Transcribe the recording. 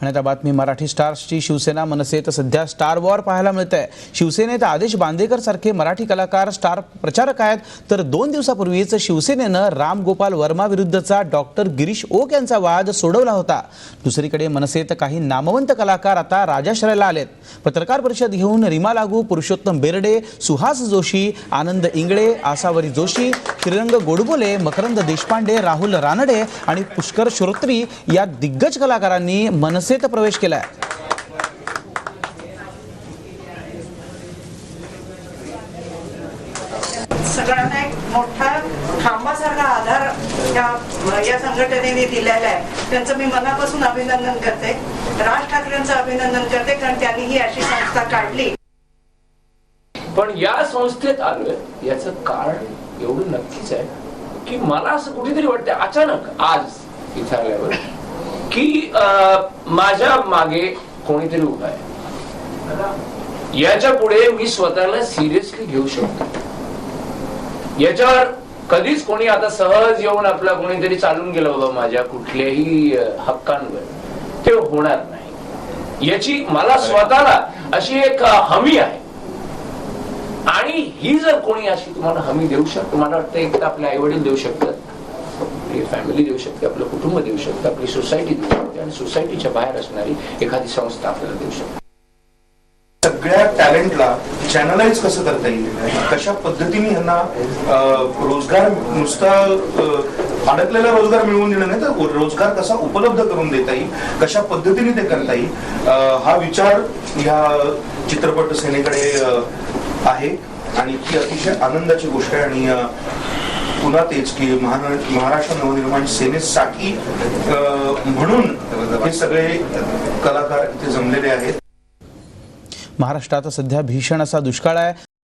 आणि आता बातमी मराठी स्टार्सची. शिवसेना मनसेत सध्या स्टार वॉर पाहायला मिळत आहे शिवसेनेत आदेश बांदेकर सारखे मराठी कलाकार स्टार प्रचारक आहेत. तर दोन दिवसापूर्वीच शिवसेनेनं राम गोपाल वर्मा विरुद्धचा डॉक्टर गिरीश ओक यांचा वाद सोडवला होता. दुसरीकडे मनसेत काही नामवंत कलाकार आता राजाश्रयाला आलेत. पत्रकार परिषद घेऊन रीमा लागू पुरुषोत्तम बेर्डे सुहास जोशी आनंद इंगळे आसावरी जोशी श्रीरंग गोडबोले मकरंद देशपांडे राहुल रानडे आणि पुष्कर श्रोत्री या दिग्गज कलाकारांनी मनसेत प्रवेश केलाय. सगळ्यांना एक मोठा खांबासारखा आधार या या संघटनेने दिलेला आहे. त्यांचं मी मनापासून अभिनंदन करते. राज ठाकरेंचं अभिनंदन करते कारण त्यांनी ही अशी संस्था काढली. पण या संस्थेत आलोय याचं कारण एवढं नक्कीच आहे की मला असं कुठेतरी वाटतं अचानक आज इथे आल्यावर की अं, माझ्या मागे कोणीतरी उभा आहे. याच्यापुढे मी स्वतःला सिरियसली घेऊ शकतो. याच्यावर कधीच कोणी आता सहज येऊन आपला कोणीतरी चालून गेलं बाबा माझ्या कुठल्याही हक्कांवर. ते होणार नाही. याची मला स्वतःला अशी एक हमी आहे. आणि ही जर कोणी अशी तुम्हाला हमी देऊ शकतो मला वाटतं एक तर आपले आई वडील देऊ शकतात आपली फॅमिली देऊ शकते आपलं कुटुंब देऊ शकतं आपली सोसायटी देऊ शकते आणि सोसायटीच्या बाहेर असणारी एखादी संस्था आपल्याला देऊ शकते. सगळ्या टॅलेंटला चॅनलाइज कसं करता येईल? कशा पद्धतीने ह्यांना रोजगार नुसता अडकलेला रोजगार मिळवून देणं नाही तर रोजगार कसा उपलब्ध करून देता येईल? कशा पद्धतीने ते करता येईल? हा विचार ह्या चित्रपट सेनेकडे आहे. आणि ही अतिशय आनंदाची गोष्ट आहे. आणि पुन्हा तेच की महारा- महाराष्ट्र नवनिर्माण सेनेसाठी अं, म्हणून हे सगळे कलाकार इथे जमलेले आहेत. महाराष्ट्रात सध्या भीषण असा दुष्काळ आहे.